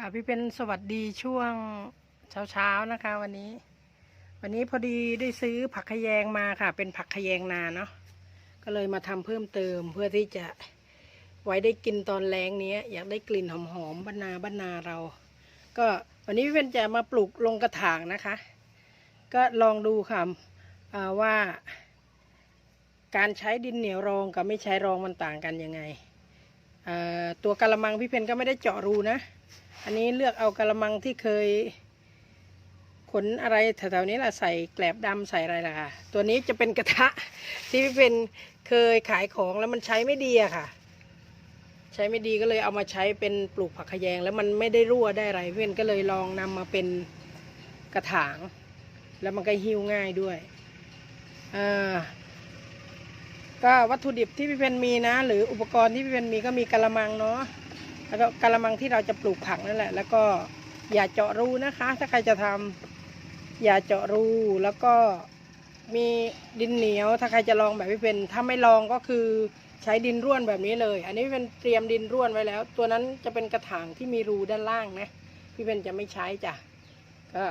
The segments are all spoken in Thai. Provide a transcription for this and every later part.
ค่ะพี่เป็นสวัสดีช่วงเช้าๆนะคะ วันนี้ วันนี้พอดีได้ซื้อผักขยงมาค่ะ เป็นผักขยงนาเนาะก็เลยมาทำเพิ่มเติมเพื่อที่จะไว้ได้กินตอนแรงเนี้ยอยากได้กลิ่นหอมๆบ้านนาบ้านนาเรา ก็วันนี้พี่เป็นจะมาปลูกลงกระถางนะคะ ก็ลองดูค่ะว่า การใช้ดินเหนียวรองกับไม่ใช้รองมันต่างกันยังไง ตัวกระมังพี่เพนก็ไม่ได้เจาะรูนะ อันนี้เลือกเอากระมังที่เคย ขนอะไรแถวๆนี้แหละใส่แกลบดำใส่อะไรล่ะค่ะ ตัวนี้จะเป็นกระทะที่พี่เป็นเคยขายของแล้วมันใช้ไม่ดีอะค่ะ ใช้ไม่ดีก็เลยเอามาใช้เป็นปลูกผักขยง แล้วมันไม่ได้รั่วได้อะไรพี่เป็นก็เลยลองนำมาเป็นกระถาง แล้วมันก็หิ้วง่ายด้วยอ่า ก็วัตถุดิบที่พี่เพนมีนะ หรืออุปกรณ์ที่พี่เพนมีก็มีกระมังเนาะแล้วก็กระมังที่เราจะปลูกผักนั่นแหละ แล้วก็อย่าเจาะรูนะคะ ถ้าใครจะทำอย่าเจาะรูแล้วก็มีดินเหนียว ถ้าใครจะลองแบบพี่เป็นถ้าไม่ลองก็คือใช้ดินร่วนแบบนี้เลย อันนี้พี่เป็นเตรียมดินร่วนไว้แล้ว ตัวนั้นจะเป็นกระถางที่มีรูด้านล่างนะ พี่เป็นจะไม่ใช้จ้ะก็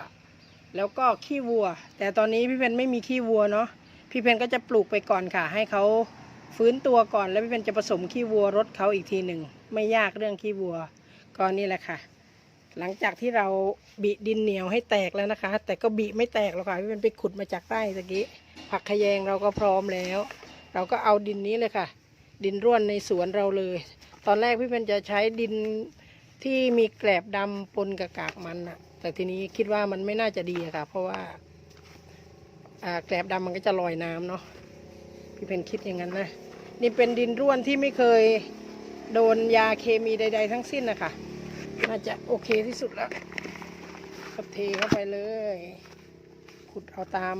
แล้วก็ขี้วัว แต่ตอนนี้พี่เพนไม่มีขี้วัวเนาะ พี่เพนก็จะปลูกไปก่อนค่ะ ให้เขาฟื้นตัวก่อนแล้วพี่เพนจะผสมขี้วัวรดเขาอีกทีหนึ่งไม่ยากเรื่องขี้วัวก็นี่แหละค่ะ หลังจากที่เราบิดินเหนียวให้แตกแล้วนะคะ แต่ก็บิไม่แตกหรอกค่ะพี่เป็นไปขุดมาจากใต้ตะกี้ผักขยงเราก็พร้อมแล้ว เราก็เอาดินนี้เลยค่ะ ดินร่วนในสวนเราเลย ตอนแรกพี่เป็นจะใช้ดินที่มีแกลบดำปนกับกากมันอะแต่ทีนี้คิดว่ามันไม่น่าจะดีอะค่ะ เพราะว่า แกลบดำมันก็จะลอยน้ำเนาะพี่เป็นคิดอย่างนั้นนะ นี่เป็นดินร่วนที่ไม่เคยโดนยาเคมีใด ๆ ทั้งสิ้นนะคะน่าจะโอเคที่สุดแล้วก็เทเข้าไปเลย ขุดเอาตาม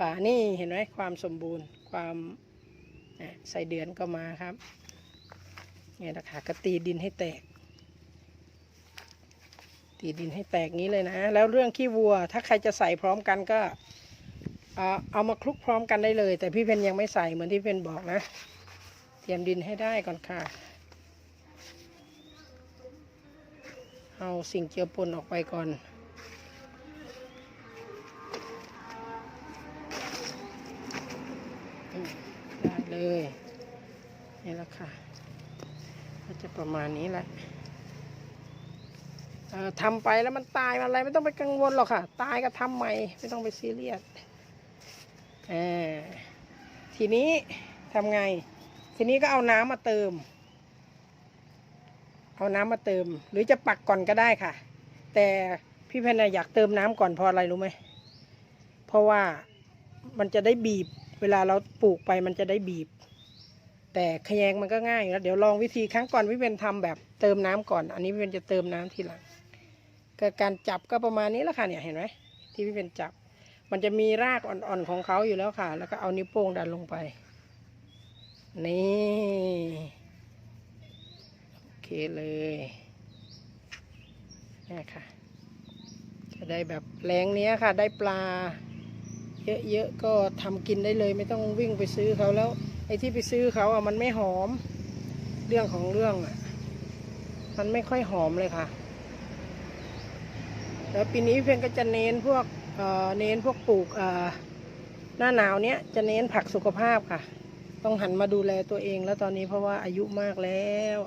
ป่านี่เห็นไหมความสมบูรณ์ความใส่เดือนก็มาครับเนี่ยนะคะก็ตีดินให้แตก ตีดินให้แตกงี้เลยนะ แล้วเรื่องขี้วัว ถ้าใครจะใส่พร้อมกันก็ เอามาคลุกพร้อมกันได้เลย แต่พี่เพนยังไม่ใส่เหมือนที่เพนบอกนะ เตรียมดินให้ได้ก่อนค่ะ เอาสิ่งเจือปนออกไปก่อนได้เลยนี่แหละค่ะก็จะประมาณนี้แหละทำไปแล้วมันตายมันอะไรไม่ต้องไปกังวลหรอกค่ะ ตายก็ทำใหม่ไม่ต้องไปซีเรียส อ่าทีนี้ทำไง ทีนี้ก็เอาน้ำมาเติม เอาน้ำมาเติม หรือจะปักก่อนก็ได้ค่ะ แต่พี่เพนนะอยากเติมน้ำก่อนเพราะอะไรรู้ไหมเพราะว่ามันจะได้บีบ เวลาเราปลูกไปมันจะได้บีบ แต่ขยงมันก็ง่ายอยู่แล้วเดี๋ยวลองวิธีครั้งก่อนพี่เพนทำแบบเติมน้ำก่อน อันนี้พี่เพนจะเติมน้ำทีหลังก็การจับก็ประมาณนี้แหละค่ะเนี่ยเห็นไหมที่พี่เพนจับ มันจะมีรากอ่อนๆของเขาอยู่แล้วค่ะ แล้วก็เอานิ้วโป้งดันลงไป นี่โอเคเลยนี่ค่ะ จะได้แบบแรงเนี้ยค่ะ ได้ปลา เยอะๆก็ทำกินได้เลย ไม่ต้องวิ่งไปซื้อเขาแล้วไอ้ที่ไปซื้อเขาอะมันไม่หอม เรื่องของเรื่องอะ มันไม่ค่อยหอมเลยค่ะ แล้วปีนี้เพื่อนก็จะเน้นพวก เน้นพวกปลูกหน้าหนาวเนี้ยจะเน้นผักสุขภาพค่ะ ต้องหันมาดูแลตัวเองแล้วตอนนี้เพราะว่าอายุมากแล้ว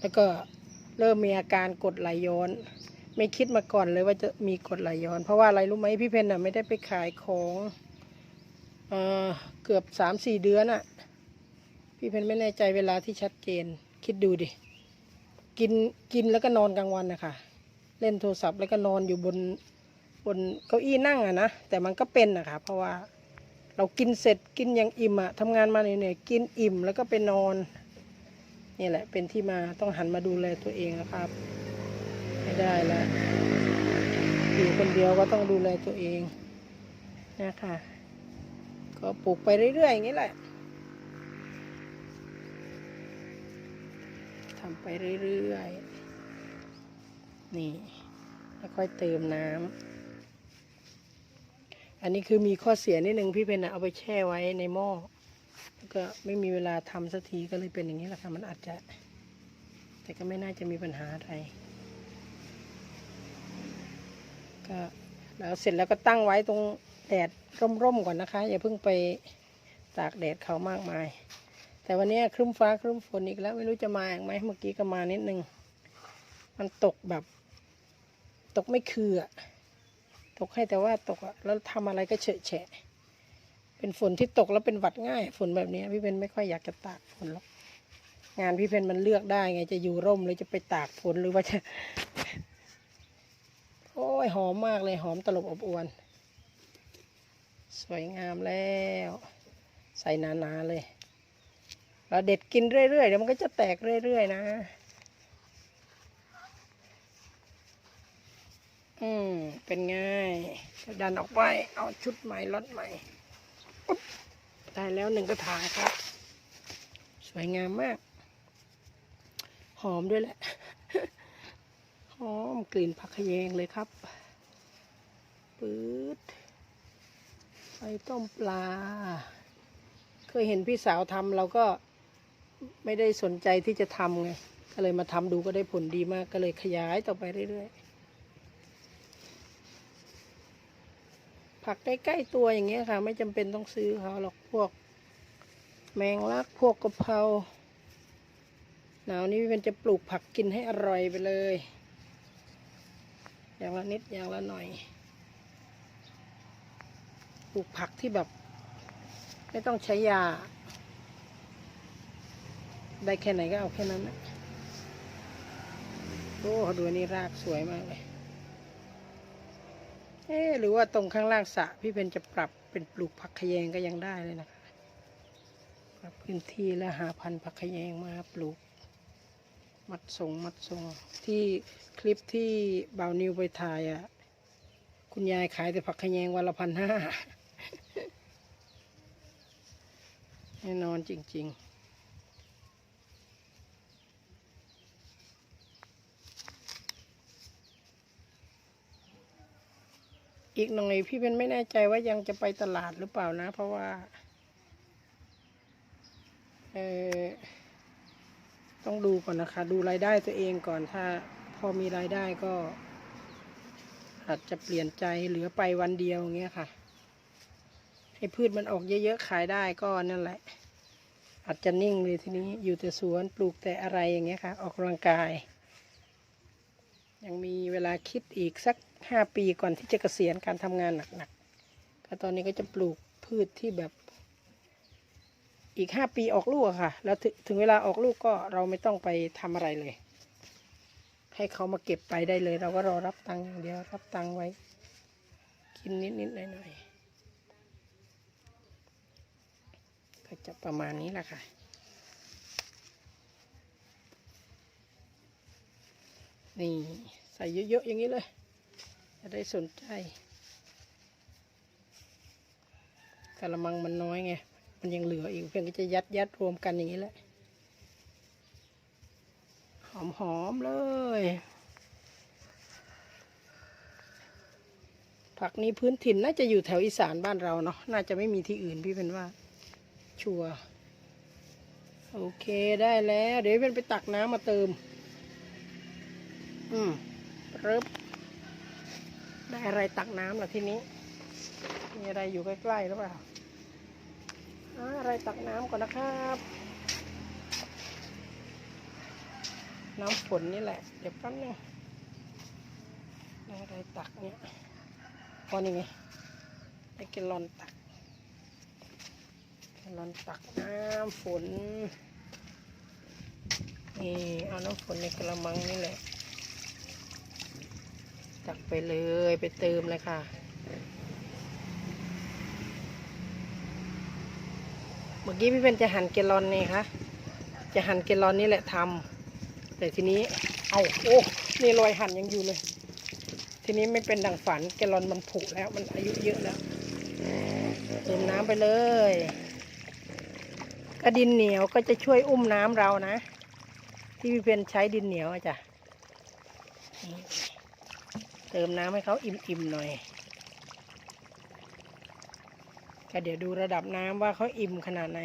แล้วก็เริ่มมีอาการกดไหลย้อน ไม่คิดมาก่อนเลยว่าจะมีกดไหลย้อน เพราะว่าอะไรรู้ไหมพี่เพนน่ะไม่ได้ไปขายของเอเกือบสามสี่เดือนอะพี่เพนไม่แน่ใจเวลาที่ชัดเจน คิดดูดิ กินกินแล้วก็นอนกลางวันนะคะเล่นโทรศัพท์แล้วก็นอนอยู่บน บนเก้าอี้นั่งอะนะแต่มันก็เป็นนะคะเพราะว่าเรากินเสร็จกินอย่างอิ่มอะทำงานมาเหนื่อยๆกินอิ่มแล้วก็ไปนอนนี่แหละเป็นที่มาต้องหันมาดูแลตัวเองนะครับ ไม่ได้แล้วอยู่คนเดียวก็ต้องดูแลตัวเองนะคะก็ปลูกไปเรื่อยๆอย่างนี้แหละทำไปเรื่อยๆนี่แล้วค่อยเติมน้ำ อันนี้คือมีข้อเสียนิดนึงพี่เพนนะเอาไปแช่ไว้ในหม้อแล้วก็ไม่มีเวลาทำสักทีก็เลยเป็นอย่างนี้แหละค่ะมันอาจจะ แต่ก็ไม่น่าจะมีปัญหาอะไรก็แล้วเสร็จแล้วก็ตั้งไว้ตรงแดดร่มๆก่อนนะคะ อย่าเพิ่งไปตากแดดเขามากมาย แต่วันนี้ครึ้มฟ้าครึ้มฝนอีกแล้วไม่รู้จะมาอีกไหมเมื่อกี้ก็มานิดนึง มันตกแบบ ตกไม่คืออะ ตกให้แต่ว่าตกอะแล้วทำอะไรก็เฉอะแฉะ เป็นฝนที่ตกแล้วเป็นหวัดง่าย ฝนแบบนี้พี่เพนไม่ค่อยอยากจะตากฝนหรอกงานพี่เพนมันเลือกได้ไงจะอยู่ร่มหรือจะไปตากฝนหรือว่าจะ โอ้ยหอมมากเลยหอมตลบอบอวน สวยงามแล้ว ใส่หนาๆเลยเราเด็ดกินเรื่อยๆเดี๋ยวมันก็จะแตกเรื่อยๆนะ อืม เป็นไงดันออกไป เอาชุดใหม่ล็อตใหม่ได้แล้วหนึ่งกระถางครับ สวยงามมาก หอมด้วยแหละ หอมกลิ่นผักขะแยงเลยครับปื๊ดไปต้มปลา เคยเห็นพี่สาวทำเราก็ไม่ได้สนใจที่จะทำไง ก็เลยมาทำดูก็ได้ผลดีมาก ก็เลยขยายต่อไปเรื่อยๆ ผักใกล้ๆตัวอย่างเงี้ยค่ะ ไม่จำเป็นต้องซื้อเขาหรอกพวก แมงลักพวกกะเพราหนาวนี้มันจะปลูกผักกินให้อร่อยไปเลย อย่างละนิดอย่างละหน่อย ปลูกผักที่แบบ ไม่ต้องใช้ยา ได้แค่ไหนก็เอาแค่นั้นนะโอ้ดูนนี้รากสวยมากเลย เอ๊หรือว่าตรงข้างล่างสระพี่เพนจะปรับเป็นปลูกผักขยงก็ยังได้เลยนะคะปรับพื้นที่แล้วหาพันธุ์ผักขยงมาปลูก มัดทรงมัดทรงที่คลิปที่บ่าวนิวไปถ่ายอะคุณยายขายแต่ผักขยงวันละพันห้าแน่นอนจริง ๆ อีกหน่อยพี่เป็นไม่แน่ใจว่ายังจะไปตลาดหรือเปล่านะ เพราะว่าเออต้องดูก่อนนะคะ ดูรายได้ตัวเองก่อนถ้า พอมีรายได้ก็ อาจจะเปลี่ยนใจเหลือไปวันเดียวอย่างเงี้ยค่ะให้พืชมันออกเยอะๆขายได้ก็นั่นแหละ อาจจะนิ่งเลยทีนี้อยู่แต่สวนปลูกแต่อะไรอย่างเงี้ยค่ะ ออกกำลังกาย ยังมีเวลาคิดอีกสัก ห้าปีก่อนที่จะเกษียณการทำงานหนักๆก็ตอนนี้ก็จะปลูกพืชที่แบบอีกห้าปีออกลูกอะค่ะ แล้วถึถึงเวลาออกลูกก็เราไม่ต้องไปทำอะไรเลย ให้เขามาเก็บไปได้เลย เราก็รอรับตังค์อย่างเดียวรับตังค์ไว้ กินนิดๆหน่อยๆก็จะประมาณนี้แหละค่ะนี่ใส่เยอะๆอย่างนี้เลย จะได้สนใจกระมังมันน้อยไง มันยังเหลืออีกเพียงก็จะยัดยัดรวมกันอย่างนี้แหละ หอมๆเลย ผักนี้พื้นถิ่นน่าจะอยู่แถวอีสานบ้านเราเนาะ น่าจะไม่มีที่อื่นพี่เป็นว่า ชัวโอเคได้แล้ว เดี๋ยวเป็นไปตักน้ำมาเติม อืมเริ่ม ได้อะไรตักน้ำล่ะทีนี้ มีอะไรอยู่ใกล้ๆหรือเปล่าอะไรตักน้ำก่อนนะครับ น้ำฝนนี่แหละ เดี๋ยวแป๊บนึงอะไรตักเนี่ยพอนี่ไงไอ้กลลอนตักกลลอนตักน้ำฝนนี่เอาน้ำฝนในกระมังนี่แหละ ตักไปเลยไปเติมเลยค่ะเมื่อกี้พี่เป็นจะหั่นแกลอนนี่คะจะหั่นแกลอนนี่แหละทำแต่ทีนี้ เอาโอ้นี่รอยหั่นยังอยู่เลย ทีนี้ไม่เป็นดังฝันแกลอนมันผุแล้ว มันอายุเยอะแล้วเติมน้ำไปเลยกระดินเหนียวก็จะช่วยอุ้มน้ำเรานะ ที่พี่เพนใช้ดินเหนียวอะจ้ะ ติมน้ำให้เขาอิ่มๆหน่อยก็เดี๋ยวดูระดับน้ำว่าเขาอิ่มขนาดไหน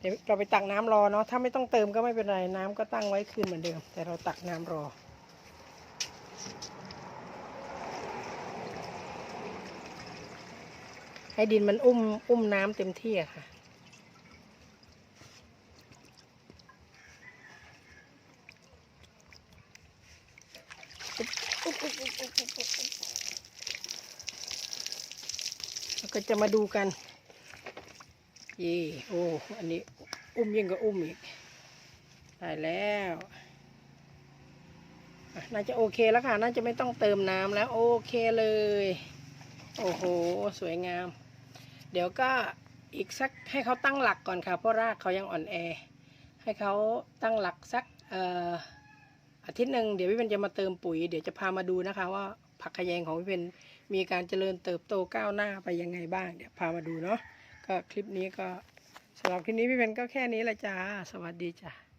เดี๋ยวเราไปตักน้ำรอเนาะถ้าไม่ต้องเติมก็ไม่เป็นไรน้ำก็ตั้งไว้คืนเหมือนเดิม แต่เราตักน้ำรอให้ดินมันอุ้มอุ้มน้ำเต็มที่ค่ะ แล้วก็จะมาดูกัน เย่โอ้อันนี้อุ้มยิ่งกว่าอุ้มอีกได้แล้วน่าจะโอเคแล้วค่ะ น่าจะไม่ต้องเติมน้ำแล้ว โอเคเลย โอ้โห สวยงาม เดี๋ยวก็อีกสักให้เขาตั้งหลักก่อนค่ะ เพราะรากเขายังอ่อนแอ ให้เขาตั้งหลักสักเอ่อ อาทิตย์หนึ่งเดี๋ยวพี่เป็นจะมาเติมปุ๋ยเดี๋ยวจะพามาดูนะคะ ว่าผักขยงของพี่เป็นมีการเจริญเติบโตก้าวหน้าไปยังไงบ้าง เดี๋ยวพามาดูเนาะก็คลิปนี้ก็สำหรับคลิปนี้พี่เป็นก็แค่นี้ละจ้าสวัสดีจ้า